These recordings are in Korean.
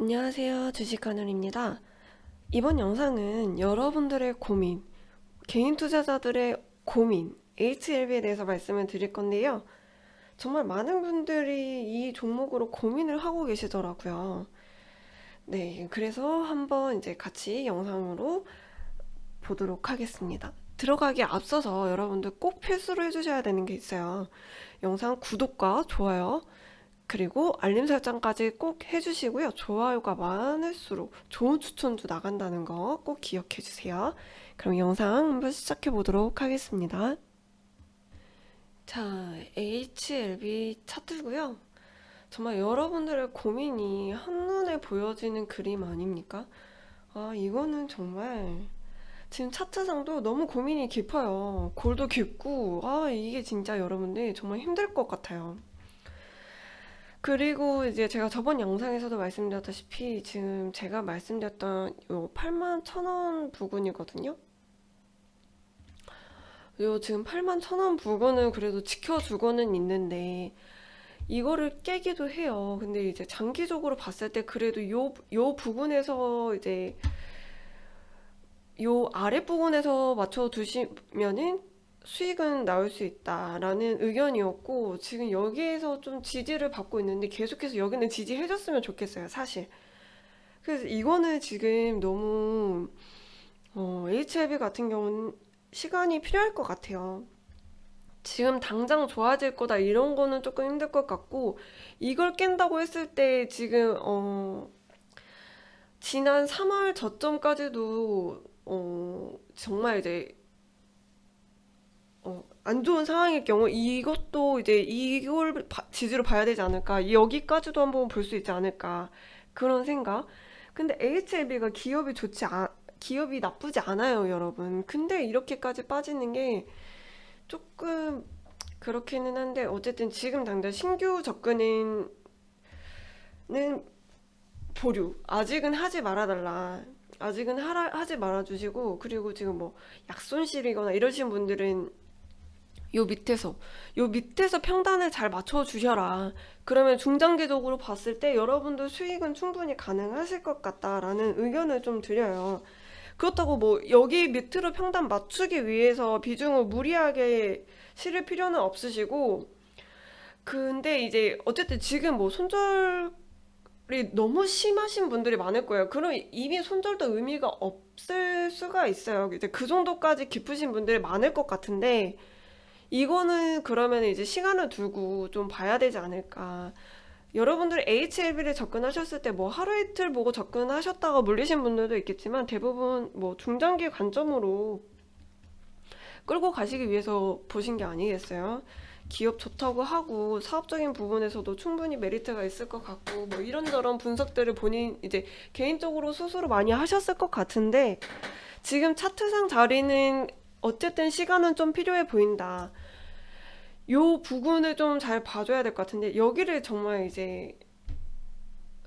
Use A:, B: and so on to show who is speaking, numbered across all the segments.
A: 안녕하세요. 주식하늘입니다. 이번 영상은 여러분들의 고민, 개인 투자자들의 고민, HLB에 대해서 말씀을 드릴 건데요. 정말 많은 분들이 이 종목으로 고민을 하고 계시더라고요. 네, 그래서 한번 이제 같이 영상으로 보도록 하겠습니다. 들어가기 앞서서 여러분들 꼭 필수로 해주셔야 되는 게 있어요. 영상 구독과 좋아요, 그리고 알림 설정까지 꼭 해주시고요. 좋아요가 많을수록 좋은 추천도 나간다는 거 꼭 기억해 주세요. 그럼 영상 한번 시작해 보도록 하겠습니다. 자, HLB 차트고요. 정말 여러분들의 고민이 한눈에 보여지는 그림 아닙니까? 아, 이거는 정말 지금 차트상도 너무 고민이 깊어요. 골도 깊고, 아, 이게 진짜 여러분들 정말 힘들 것 같아요. 그리고 이제 제가 저번 영상에서도 말씀드렸다시피 지금 제가 말씀드렸던 요 8만 1,000원 부근이거든요. 요 지금 8만 1,000원 부근은 그래도 지켜주고는 있는데 이거를 깨기도 해요. 근데 이제 장기적으로 봤을 때 그래도 요, 요 부분에서 이제 요 아랫 부분에서 맞춰 두시면은 수익은 나올 수 있다라는 의견이었고 지금 여기에서 좀 지지를 받고 있는데 계속해서 여기는 지지해줬으면 좋겠어요, 사실. 그래서 이거는 지금 너무 어, HLB 같은 경우는 시간이 필요할 것 같아요. 지금 당장 좋아질 거다 이런 거는 조금 힘들 것 같고 이걸 깬다고 했을 때 지금 어, 지난 3월 저점까지도 어, 정말 이제 어, 안 좋은 상황일 경우 이것도 이제 이걸 바- 지지로 봐야 되지 않을까? 여기까지도 한번 볼 수 있지 않을까? 그런 생각? 근데 HLB가 기업이 좋지 아, 기업이 나쁘지 않아요 여러분. 근데 이렇게까지 빠지는 게 조금 그렇기는 한데 어쨌든 지금 당장 신규 접근은 보류. 아직은 하지 말아달라. 아직은 하라, 하지 말아주시고 그리고 지금 뭐 약손실이거나 이러신 분들은 요 밑에서 요 밑에서 평단을 잘 맞춰 주셔라. 그러면 중장기적으로 봤을 때 여러분들 수익은 충분히 가능하실 것 같다라는 의견을 좀 드려요. 그렇다고 뭐 여기 밑으로 평단 맞추기 위해서 비중을 무리하게 실을 필요는 없으시고 근데 이제 어쨌든 지금 뭐 손절이 너무 심하신 분들이 많을 거예요. 그럼 이미 손절도 의미가 없을 수가 있어요. 이제 그 정도까지 깊으신 분들이 많을 것 같은데 이거는 그러면 이제 시간을 두고 좀 봐야 되지 않을까. 여러분들 HLB를 접근하셨을 때 뭐 하루 이틀 보고 접근하셨다가 물리신 분들도 있겠지만 대부분 뭐 중장기 관점으로 끌고 가시기 위해서 보신 게 아니겠어요? 기업 좋다고 하고 사업적인 부분에서도 충분히 메리트가 있을 것 같고 뭐 이런저런 분석들을 본인 이제 개인적으로 스스로 많이 하셨을 것 같은데 지금 차트상 자리는 어쨌든 시간은 좀 필요해 보인다. 요 부분을 좀 잘 봐줘야 될 것 같은데 여기를 정말 이제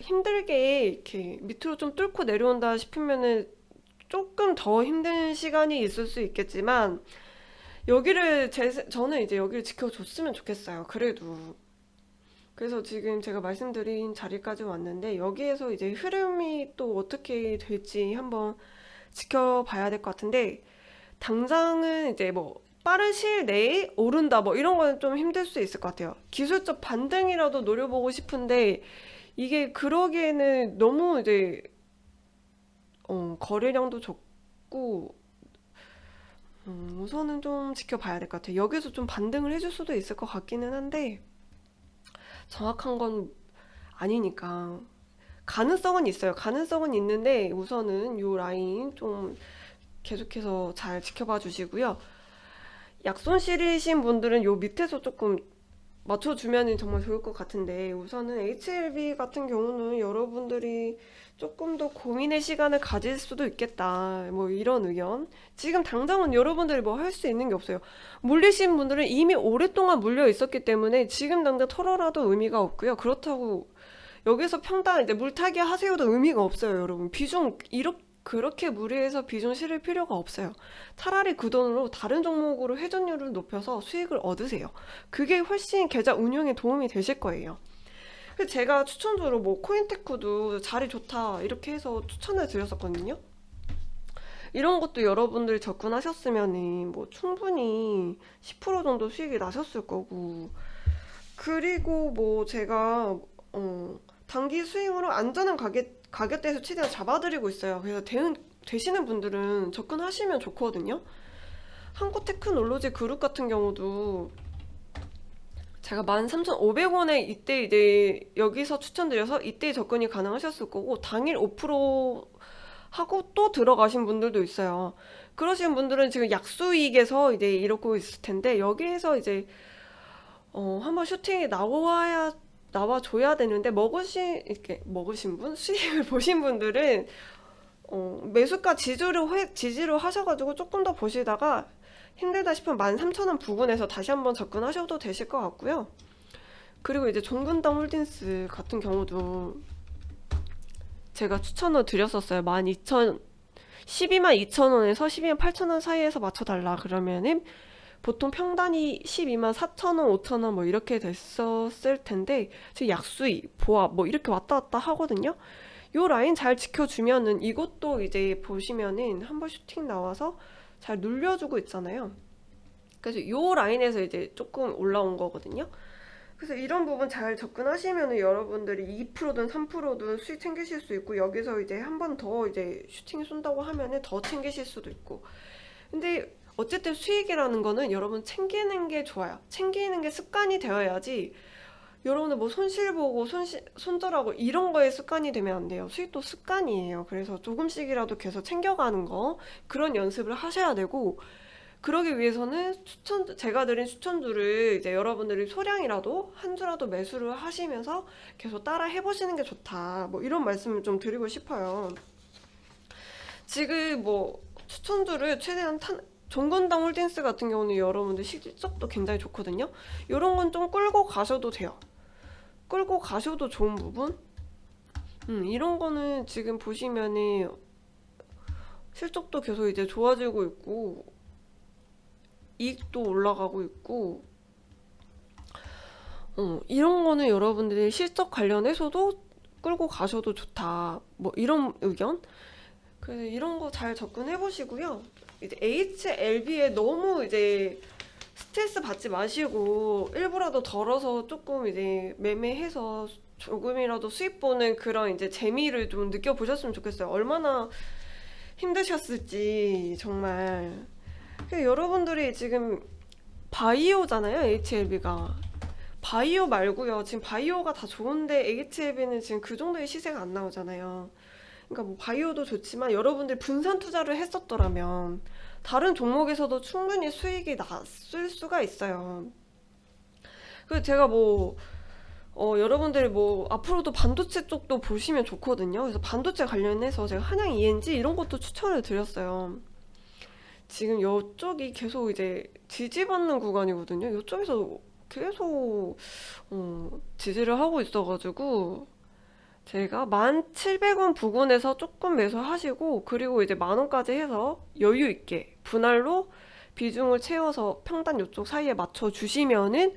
A: 힘들게 이렇게 밑으로 좀 뚫고 내려온다 싶으면은 조금 더 힘든 시간이 있을 수 있겠지만 여기를 제, 저는 이제 여기를 지켜줬으면 좋겠어요. 그래도 그래서 지금 제가 말씀드린 자리까지 왔는데 여기에서 이제 흐름이 또 어떻게 될지 한번 지켜봐야 될 것 같은데 당장은 이제 뭐 빠른 시일 내에 오른다 뭐 이런 거는 좀 힘들 수 있을 것 같아요. 기술적 반등이라도 노려보고 싶은데 이게 그러기에는 너무 이제 어, 거래량도 적고 음, 우선은 좀 지켜봐야 될 것 같아요. 여기서 좀 반등을 해줄 수도 있을 것 같기는 한데 정확한 건 아니니까 가능성은 있어요. 가능성은 있는데 우선은 요 라인 좀 계속해서 잘 지켜봐 주시고요. 약손실이신 분들은 요 밑에서 조금 맞춰주면 정말 좋을 것 같은데 우선은 HLB 같은 경우는 여러분들이 조금 더 고민의 시간을 가질 수도 있겠다. 뭐 이런 의견. 지금 당장은 여러분들이 뭐 할 수 있는 게 없어요. 물리신 분들은 이미 오랫동안 물려 있었기 때문에 지금 당장 털어라도 의미가 없고요. 그렇다고 여기서 평단 이제 물타기 하세요도 의미가 없어요, 여러분. 비중 이렇게 그렇게 무리해서 비중 실을 필요가 없어요. 차라리 그 돈으로 다른 종목으로 회전율을 높여서 수익을 얻으세요. 그게 훨씬 계좌 운용에 도움이 되실 거예요. 제가 추천주로 뭐 코인테크도 자리 좋다 이렇게 해서 추천을 드렸었거든요. 이런 것도 여러분들이 접근하셨으면은 뭐 충분히 10% 정도 수익이 나셨을 거고 그리고 뭐 제가 어 단기 수익으로 안전한 가격 가격대에서 최대한 잡아드리고 있어요. 그래서 대응 되시는 분들은 접근하시면 좋거든요. 한국 테크놀로지 그룹 같은 경우도 제가 13,500원에 이때 이제 여기서 추천드려서 이때 접근이 가능하셨을 거고 당일 5% 하고 또 들어가신 분들도 있어요. 그러신 분들은 지금 약수익에서 이제 이러고 있을 텐데 여기에서 이제 어 한번 슈팅이 나와야 나와줘야 되는데 먹으신 이렇게 먹으신 분 수익을 보신 분들은 어 매수가 지지로 회, 지지로 하셔가지고 조금 더 보시다가 힘들다 싶으면 13,000원 부근에서 다시 한번 접근하셔도 되실 것 같고요. 그리고 이제 종근당 홀딩스 같은 경우도 제가 추천을 드렸었어요. 12,000, 12만 2천원에서 12만 8천원 사이에서 맞춰달라 그러면은 보통 평단이 12만 4천 원, 5천 원 뭐 이렇게 됐었을 텐데 지금 약수익, 보합 뭐 이렇게 왔다 갔다 하거든요. 요 라인 잘 지켜주면은 이것도 이제 보시면은 한 번 슈팅 나와서 잘 눌려주고 있잖아요. 그래서 요 라인에서 이제 조금 올라온 거거든요. 그래서 이런 부분 잘 접근하시면은 여러분들이 2%든 3%든 수익 챙기실 수 있고 여기서 이제 한 번 더 이제 슈팅이 쏜다고 하면은 더 챙기실 수도 있고. 근데 어쨌든 수익이라는 거는 여러분 챙기는 게 좋아요. 챙기는 게 습관이 되어야지 여러분들 뭐 손실 보고 손실, 손절하고 이런 거에 습관이 되면 안 돼요. 수익도 습관이에요. 그래서 조금씩이라도 계속 챙겨가는 거 그런 연습을 하셔야 되고 그러기 위해서는 추천 제가 드린 추천주를 이제 여러분들이 소량이라도 한 주라도 매수를 하시면서 계속 따라 해보시는 게 좋다. 뭐 이런 말씀을 좀 드리고 싶어요. 지금 뭐 추천주를 최대한 탄 종건당 홀딩스 같은 경우는 여러분들 실적도 굉장히 좋거든요. 이런 건 좀 끌고 가셔도 돼요. 끌고 가셔도 좋은 부분? 음, 이런 거는 지금 보시면은 실적도 계속 이제 좋아지고 있고 이익도 올라가고 있고 어, 이런 거는 여러분들이 실적 관련해서도 끌고 가셔도 좋다. 뭐 이런 의견? 그래서 이런 거 잘 접근해 보시고요. 이제 HLB에 너무 이제 스트레스 받지 마시고 일부라도 덜어서 조금 이제 매매해서 조금이라도 수입 보는 그런 이제 재미를 좀 느껴보셨으면 좋겠어요. 얼마나 힘드셨을지 정말. 그 여러분들이 지금 바이오잖아요, HLB가. 바이오 말고요. 지금 바이오가 다 좋은데 HLB는 지금 그 정도의 시세가 안 나오잖아요. 그러니까 뭐 바이오도 좋지만 여러분들 분산 투자를 했었더라면 다른 종목에서도 충분히 수익이 났을 수가 있어요. 그래서 제가 뭐 어, 여러분들이 뭐 앞으로도 반도체 쪽도 보시면 좋거든요. 그래서 반도체 관련해서 제가 한양 ENG 이런 것도 추천을 드렸어요. 지금 이쪽이 계속 이제 지지받는 구간이거든요. 이쪽에서 계속 어, 지지를 하고 있어가지고 제가 1,700원 부근에서 조금 매수하시고 그리고 이제 만 원까지 해서 여유 있게 분할로 비중을 채워서 평단 이쪽 사이에 맞춰 주시면은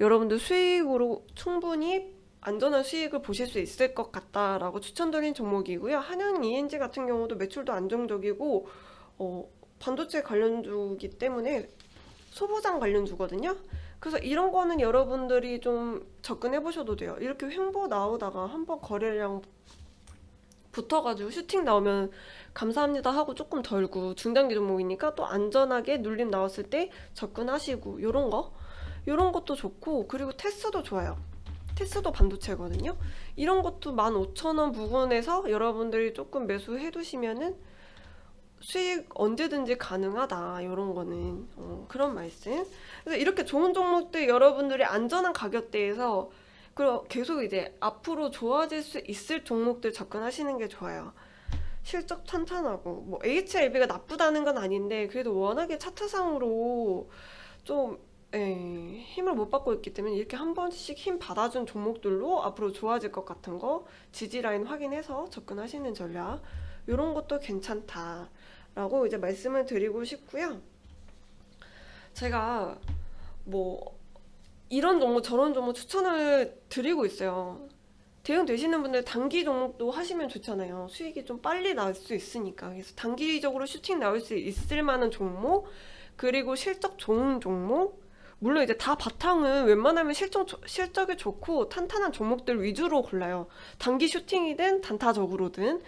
A: 여러분들 수익으로 충분히 안전한 수익을 보실 수 있을 것 같다라고 추천드린 종목이고요. 한양 ENG 같은 경우도 매출도 안정적이고 어, 반도체 관련주기 때문에 소부장 관련주거든요. 그래서 이런 거는 여러분들이 좀 접근해 보셔도 돼요. 이렇게 횡보 나오다가 한번 거래량 붙어가지고 슈팅 나오면 감사합니다 하고 조금 덜고 중단기 종목이니까 또 안전하게 눌림 나왔을 때 접근하시고 요런 거 요런 것도 좋고 그리고 테스도 좋아요. 테스도 반도체거든요. 이런 것도 15,000원 부근에서 여러분들이 조금 매수해 두시면은 수익 언제든지 가능하다. 이런 거는 어, 그런 말씀. 그래서 이렇게 좋은 종목들 여러분들이 안전한 가격대에서 그리고 계속 이제 앞으로 좋아질 수 있을 종목들 접근하시는 게 좋아요. 실적 탄탄하고 뭐 HLB가 나쁘다는 건 아닌데 그래도 워낙에 차트상으로 좀 예, 힘을 못 받고 있기 때문에 이렇게 한 번씩 힘 받아준 종목들로 앞으로 좋아질 것 같은 거 지지 라인 확인해서 접근하시는 전략 이런 것도 괜찮다 라고 이제 말씀을 드리고 싶고요. 제가 뭐 이런 종목 저런 종목 추천을 드리고 있어요. 대응 되시는 분들 단기 종목도 하시면 좋잖아요. 수익이 좀 빨리 날수 있으니까. 그래서 단기적으로 슈팅 나올 수 있을 만한 종목, 그리고 실적 좋은 종목, 물론 이제 다 바탕은 웬만하면 실적, 실적이 좋고 탄탄한 종목들 위주로 골라요. 단기 슈팅이든 단타적으로든.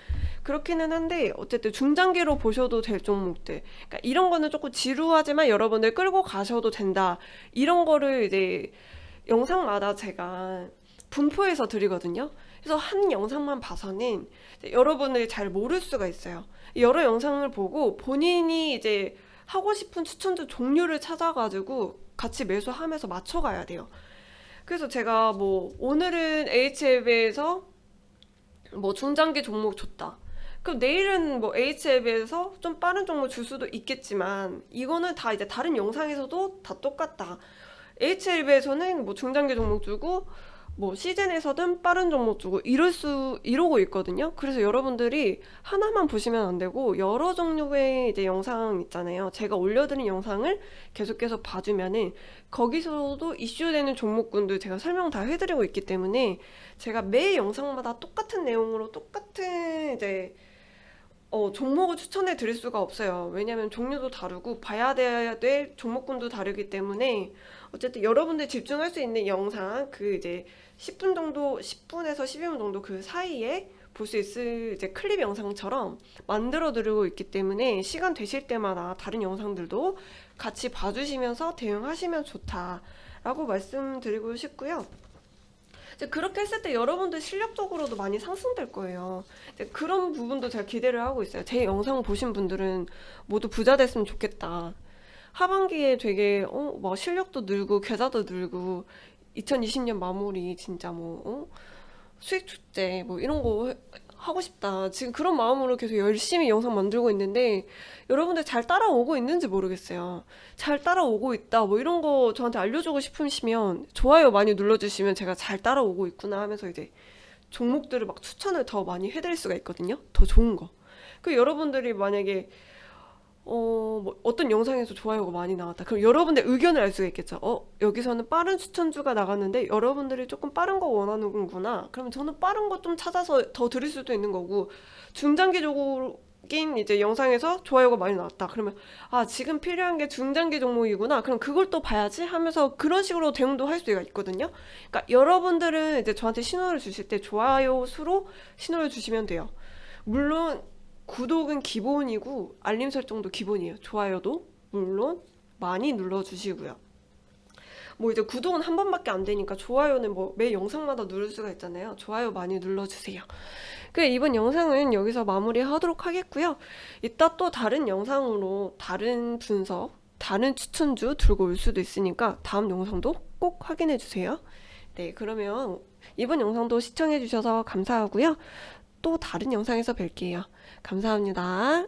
A: 그렇기는 한데, 어쨌든 중장기로 보셔도 될 종목들. 그러니까 이런 거는 조금 지루하지만 여러분들 끌고 가셔도 된다. 이런 거를 이제 영상마다 제가 분포해서 드리거든요. 그래서 한 영상만 봐서는 여러분들이 잘 모를 수가 있어요. 여러 영상을 보고 본인이 이제 하고 싶은 추천주 종류를 찾아가지고 같이 매수하면서 맞춰가야 돼요. 그래서 제가 뭐 오늘은 HLB에서 뭐 중장기 종목 줬다. 그럼 내일은 뭐 HLB에서 좀 빠른 종목 줄 수도 있겠지만 이거는 다 이제 다른 영상에서도 다 똑같다. HLB에서는 뭐 중장기 종목 주고 뭐 시즌에서든 빠른 종목 주고 이럴 수 이러고 있거든요. 그래서 여러분들이 하나만 보시면 안 되고 여러 종류의 이제 영상 있잖아요. 제가 올려드린 영상을 계속해서 봐주면은 거기서도 이슈되는 종목군들 제가 설명 다 해드리고 있기 때문에 제가 매 영상마다 똑같은 내용으로 똑같은 이제 어, 종목을 추천해 드릴 수가 없어요. 왜냐면 종류도 다르고 봐야 될 종목군도 다르기 때문에 어쨌든 여러분들 집중할 수 있는 영상 그 이제 10분 정도 10분에서 12분 정도 그 사이에 볼 수 있을 이제 클립 영상처럼 만들어 드리고 있기 때문에 시간 되실 때마다 다른 영상들도 같이 봐주시면서 대응하시면 좋다라고 말씀드리고 싶고요. 이제 그렇게 했을 때 여러분들 실력적으로도 많이 상승될 거예요. 이제 그런 부분도 제가 기대를 하고 있어요. 제 영상 보신 분들은 모두 부자 됐으면 좋겠다. 하반기에 되게 어, 막 실력도 늘고 계좌도 늘고 2020년 마무리 진짜 뭐 어? 수익 축제 뭐 이런 거 해- 하고 싶다. 지금 그런 마음으로 계속 열심히 영상 만들고 있는데 여러분들 잘 따라오고 있는지 모르겠어요. 잘 따라오고 있다. 뭐 이런 거 저한테 알려주고 싶으시면 좋아요 많이 눌러주시면 제가 잘 따라오고 있구나 하면서 이제 종목들을 막 추천을 더 많이 해드릴 수가 있거든요. 더 좋은 거. 그 여러분들이 만약에 어, 뭐 어떤 영상에서 좋아요가 많이 나왔다. 그럼 여러분들 의견을 알 수가 있겠죠. 어, 여기서는 빠른 추천주가 나갔는데 여러분들이 조금 빠른 거 원하는구나. 그러면 저는 빠른 거 좀 찾아서 더 드릴 수도 있는 거고 중장기적인 이제 영상에서 좋아요가 많이 나왔다. 그러면 아, 지금 필요한 게 중장기 종목이구나. 그럼 그걸 또 봐야지 하면서 그런 식으로 대응도 할 수가 있거든요. 그러니까 여러분들은 이제 저한테 신호를 주실 때 좋아요 수로 신호를 주시면 돼요. 물론 구독은 기본이고 알림 설정도 기본이에요. 좋아요도 물론 많이 눌러주시고요. 뭐 이제 구독은 한 번밖에 안 되니까 좋아요는 뭐 매 영상마다 누를 수가 있잖아요. 좋아요 많이 눌러주세요. 그 이번 영상은 여기서 마무리하도록 하겠고요. 이따 또 다른 영상으로 다른 분석, 다른 추천주 들고 올 수도 있으니까 다음 영상도 꼭 확인해 주세요. 네, 그러면 이번 영상도 시청해 주셔서 감사하고요. 또 다른 영상에서 뵐게요. 감사합니다.